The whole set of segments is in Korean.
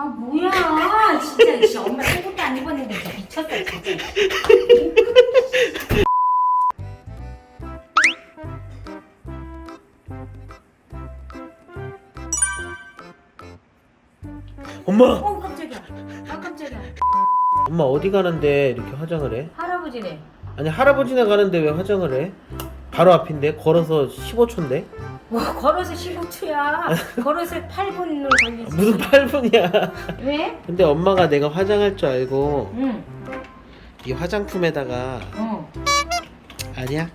아 뭐야. 진짜 씨, 엄마 속옷도 안 입었는데 진짜 미쳤어 진짜. 엄마! 어 깜짝이야. 아 깜짝이야. 엄마 어디 가는데 이렇게 화장을 해? 할아버지네. 아니 할아버지네 가는데 왜 화장을 해? 바로 앞인데? 걸어서 15초인데 와 걸어서 15초야 걸어서 8분을 걸리지 무슨 8분이야 왜? 근데 엄마가 내가 화장할 줄 알고 응 이 화장품에다가 어. 아니야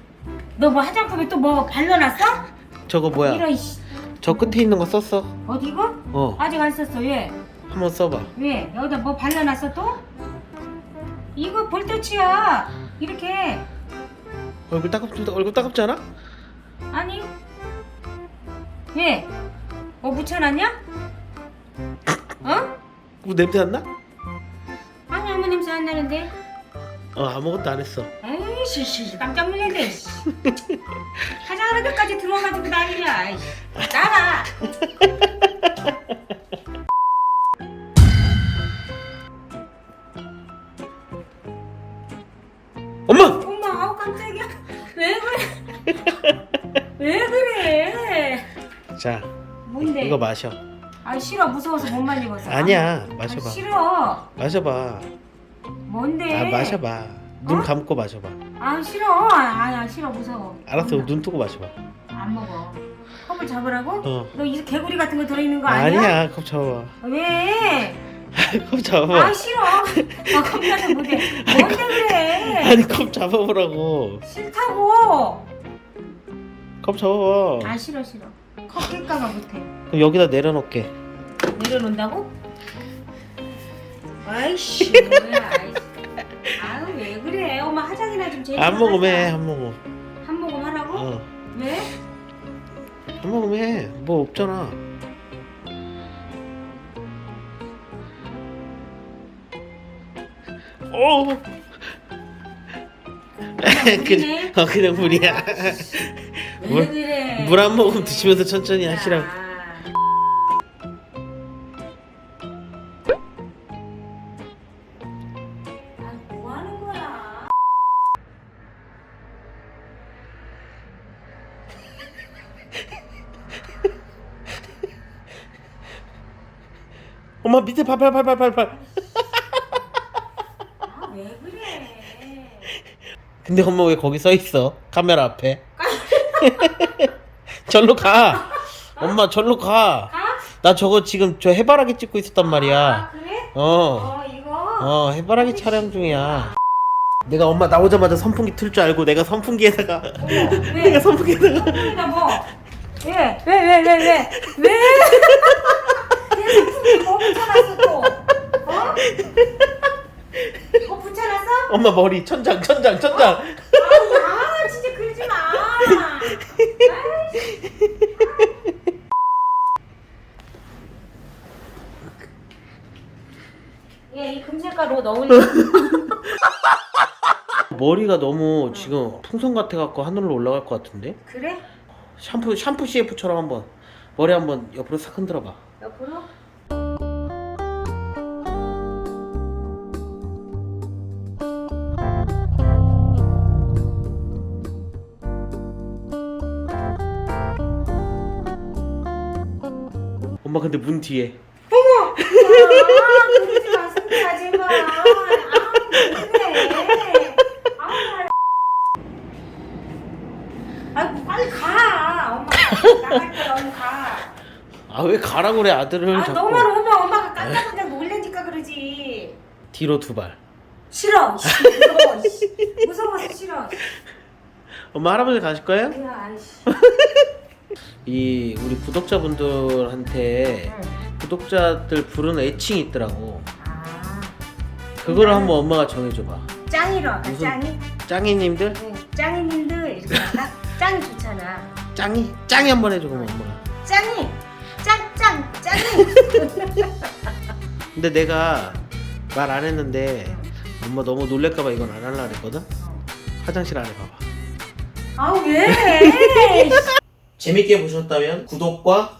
너 뭐 화장품에 또 뭐 발라놨어? 저거 뭐야 이런 씨 저 끝에 있는 거 썼어 어디 이거? 어 아직 안 썼어 왜? 한번 써봐 왜? 여기다 뭐 발라놨어 또? 이거 볼터치야 이렇게 얼굴 따갑 얼굴 따갑지 않아? 아니 왜? 뭐 묻혀놨냐? 어? 뭐 냄새 안 나? 아니 아무 냄새 안 나는데 어 아무것도 안 했어 에이 씨 씨, 깜짝 놀랐네 씨. 화장하는 데까지 들어와가지고 난리야 아이씨. 나가 엄마! 엄마 아우 깜짝이야 왜 그래 왜 그래 자 뭔데? 이거 마셔. 아 싫어. 무서워서 못 만져봤어 아니야. 아, 마셔봐. 싫어. 마셔봐. 뭔데? 아 마셔봐. 눈 어? 감고 마셔봐. 아 싫어. 아, 아 싫어. 무서워. 알았어. 눈 뜨고 마셔봐. 안 먹어. 컵을 잡으라고? 어. 너 이 개구리 같은 거 들어있는 거 아니야? 아니야. 컵 잡아봐. 왜? 컵 잡아봐. 아 싫어. 아 겁나서 못해. 뭔데 그래? 아니 컵 잡아보라고. 싫다고. 컵 잡아봐. 아 싫어 싫어 컵 낄까봐 못해. 그럼 여기다 내려놓게. 내려놓는다고? 아이씨 뭐야 아이씨. 아유 왜 그래? 엄마 화장이나 좀 제대로 안 먹으면 하자. 해한 모금 한 모금 하라고? 어한 왜? 모금 해뭐 없잖아. 오 물이네. 그냥, 어, 그냥 물이야 왜 물- 그래 물 한 모금 드시면서 천천히 하시라고 아. 아, 뭐 하는 거야? 엄마 밑에 팔팔팔팔팔팔 아, 왜 그래? 근데 엄마 왜 거기 서 있어 카메라 앞에 절로 가 엄마 절로 가 가? 나 저거 지금 저 해바라기 찍고 있었단 아, 말이야. 그래? 어, 어, 이거? 어, 해바라기 촬영 중이야. 내가 엄마 나오자마자 선풍기 틀 줄 알고 내가 선풍기에다가 왜? 내가 선풍기에다가 선풍기다 뭐? 왜? 왜? 왜? 왜? 왜? 왜? 내 선풍기 뭐 붙여놨어 또? 어? 뭐 붙여놨어? 엄마 머리 천장 천장 천장. 아니, 아, 진짜 그러지 마. 아이씨. 얘, 이 금색깔 옷 어울려. 머리가 너무 지금 풍선 같아 갖고 하늘로 올라갈 것 같은데? 그래? 샴푸 샴푸 CF처럼 한번 머리 한번 옆으로 싹 흔들어 봐. 옆으로? 엄마 근데 문 뒤에 아, 그러지 마, 승부하지 마. 아, 그래. 아, 아, 빨리 가. 엄마 나갈 거야, 얼른 가. 아 왜 가라고 그래 아들을 아, 자꾸 너만 오면 엄마가 깜짝깜짝 놀라니까 그러지. 뒤로 두 발. 싫어. 씨, 무서워. 씨. 무서워서 싫어. 엄마 할아버지 가실 거예요? 뭐야, 아이씨. 이 우리 구독자분들한테 응. 구독자들 부르는 애칭이 있더라고. 아, 그거를 한번 엄마가 정해줘봐. 짱이로 할까? 무슨- 짱이? 짱이님들? 응, 짱이님들 이렇게 할까? 짱이 좋잖아. 짱이? 짱이 한번 해줘 그럼 엄마가. 짱이, 짱짱, 짱이. 근데 내가 말 안 했는데 엄마 너무 놀랄까봐 이건 안 할라 그랬거든? 화장실 안에 봐봐. 아 왜? 재밌게 보셨다면 구독과